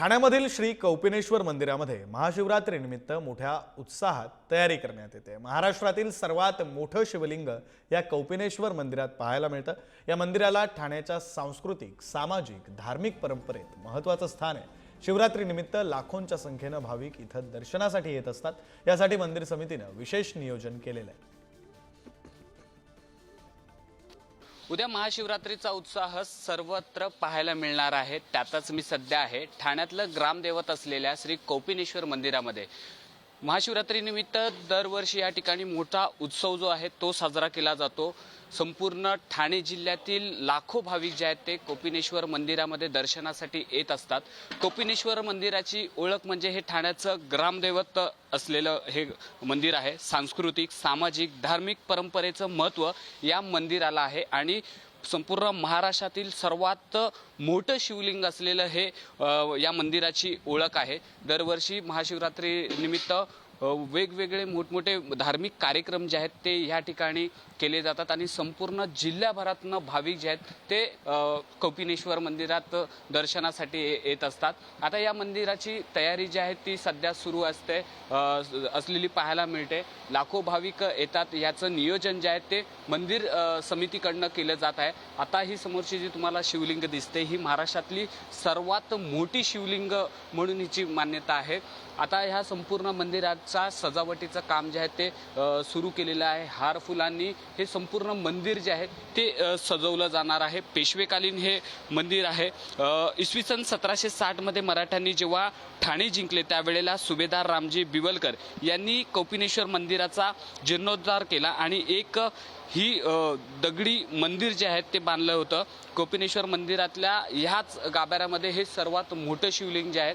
ठाण्यामधील श्री कौपिनेश्वर मंदिरामध्ये महाशिवरात्रीनिमित्त मोठ्या उत्साहात तयारी करण्यात येते. महाराष्ट्रातील सर्वात मोठं शिवलिंग या कौपिनेश्वर मंदिरात पाहायला मिळतं. या मंदिराला ठाण्याच्या सांस्कृतिक सामाजिक धार्मिक परंपरेत महत्त्वाचं स्थान आहे. शिवरात्रीनिमित्त लाखोंच्या संख्येनं भाविक इथं दर्शनासाठी येत असतात. यासाठी मंदिर समितीनं विशेष नियोजन केलेलं आहे. उद्या महाशिवरात्रीचा उत्साह सर्वत्र पाहायला मिळणार आहे. त्यातच मी सध्या आहे. ठाण्यातलं ग्रामदैवत असलेल्या श्री कौपिनेश्वर मंदिरामध्ये. महाशिवरात्रीनिमित्त दरवर्षी या ठिकाणी मोठा उत्सव जो आहे तो साजरा केला जातो. संपूर्ण ठाणे जिल्ह्यातील लाखो भाविक जे आहेत ते कोपिनेश्वर मंदिरामध्ये दर्शनासाठी येत असतात. कोपिनेश्वर मंदिराची ओळख म्हणजे हे ठाण्याचं ग्रामदैवत असलेलं हे मंदिर आहे. सांस्कृतिक सामाजिक धार्मिक परंपरेचं महत्त्व या मंदिराला आहे. आणि संपूर्ण महाराष्ट्रातील सर्वात मोठं शिवलिंग असलेलं हे या मंदिराची ओळख आहे. दरवर्षी महाशिवरात्री निमित्त वेगवेगळे मोठमोठे धार्मिक कार्यक्रम जे आहेत ते ह्या ठिकाणी केले जातात आणि संपूर्ण जिल्ह्याभरातनं भाविक जे आहेत ते कौपिनेश्वर मंदिरात दर्शनासाठी ये- येत असतात. आता या मंदिराची तयारी जी आहे ती सध्या सुरू असते असलेली पाहायला मिळते. लाखो भाविक येतात याचं नियोजन जे आहे ते मंदिर समितीकडनं केलं जात आहे. आता ही समोरची जी तुम्हाला शिवलिंग दिसते ही महाराष्ट्रातली सर्वात मोठी शिवलिंग म्हणून हिची मान्यता आहे. आता ह्या संपूर्ण मंदिरात चा सजावटीचं काम जे आहे ते सुरू केलेलं आहे. हार फुलांनी हे संपूर्ण मंदिर जे आहे ते सजवलं जाणार आहे. पेशवेकालीन हे मंदिर आहे. इसवी सन सतराशे साठमध्ये मराठ्यांनी जेव्हा ठाणे जिंकले त्यावेळेला सुभेदार रामजी बिवलकर यांनी कौपिनेश्वर मंदिराचा जीर्णोद्धार केला आणि एक ही दगडी मंदिर जे आहे ते बांधलं होतं. कोपिनेश्वर मंदिरातल्या ह्याच गाभाऱ्यामध्ये हे सर्वात मोठं शिवलिंग जे आहे